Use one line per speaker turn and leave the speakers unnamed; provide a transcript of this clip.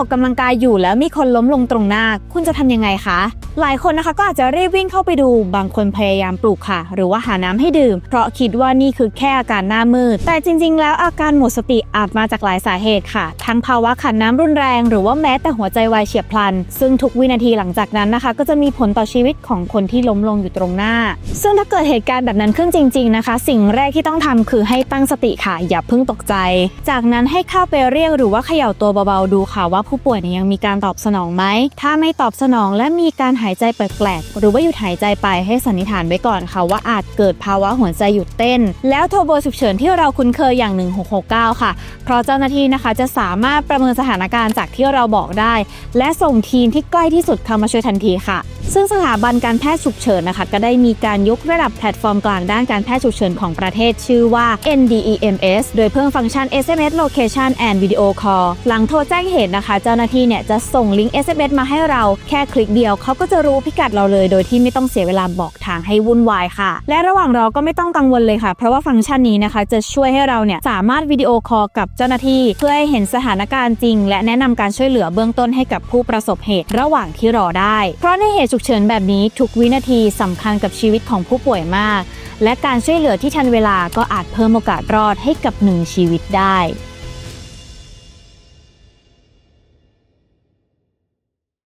ออกกำลังกายอยู่แล้วมีคนล้มลงตรงหน้า คุณจะทำยังไงคะหลายคนนะคะก็อาจจะรีบวิ่งเข้าไปดูบางคนพยายามปลุกค่ะ หรือว่าหาน้ำให้ดื่ม เพราะคิดว่านี่คือแค่อาการหน้ามืด แต่จริง ๆ แล้วอาการหมดสติอาจมาจากหลายสาเหตุค่ะ ทั้งภาวะขาดน้ำรุนแรง หรือว่าแม้แต่หัวใจวายเฉียบพลัน ซึ่งทุกวินาทีหลังจากนั้นนะคะ ก็จะมีผลต่อชีวิตของคนที่ล้มลงอยู่ตรงหน้า ซึ่งถ้าเกิดเหตุการณ์แบบนั้นขึ้นจริง ๆ นะคะ สิ่งแรกที่ต้องทำคือให้ตั้งสติค่ะ อย่าเพิ่งตกใจ จากนั้นให้เข้าไปเรียกหรือว่าเขย่าตัวเบาๆดูค่ะว่าผู้ป่วยยยังมีการตอบสนองไหมถ้าไม่ตอบสนองและมีการหายใจแปลกๆ หรือว่าหยุดหายใจไปให้สันนิษฐานไว้ก่อนค่ะว่าอาจเกิดภาวะหัวใจหยุดเต้น แล้วโทรเบอร์ฉุกเฉินที่เราคุ้นเคยอย่าง 1669 ค่ะ เพราะเจ้าหน้าที่นะคะจะสามารถประเมินสถานการณ์จากที่เราบอกได้ และส่งทีมที่ใกล้ที่สุดเข้ามาช่วยทันทีค่ะ ซึ่งสถาบันการแพทย์ฉุกเฉินนะคะ ก็ได้มีการยกระดับแพลตฟอร์มกลางด้านการแพทย์ฉุกเฉินของประเทศชื่อว่า NDEMS โดยเพิ่มฟังก์ชัน SMS Location and Video Call หลังโทรแจ้งเหตุนะคะ เจ้าหน้าที่เนี่ยจะส่งลิงก์ SMS มาให้เราแค่คลิกเดียว เขาก็จะรู้พิกัดเราเลย โดยที่ไม่ต้องเสียเวลาบอกทางให้วุ่นวายค่ะ และระหว่างรอก็ไม่ต้องกังวลเลยค่ะ เพราะว่าฟังก์ชันนี้นะคะ จะช่วยให้เราเนี่ยสามารถวิดีโอคอลกับเจ้าหน้าที่ เพื่อให้เห็นสถานการณ์จริง และแนะนำการช่วยเหลือเบื้องต้นให้กับผู้ประสบเหตุ ระหว่างที่รอได้ เพราะในเหตุฉุกกเฉินแบบนี้ทุกวินาทีสำคัญกับชีวิตของผู้ป่วยมาก และการช่วยเหลือที่ทันเวลาก็อาจเพิ่มโอกาสรอดให้กับหนึ่งชีวิตได้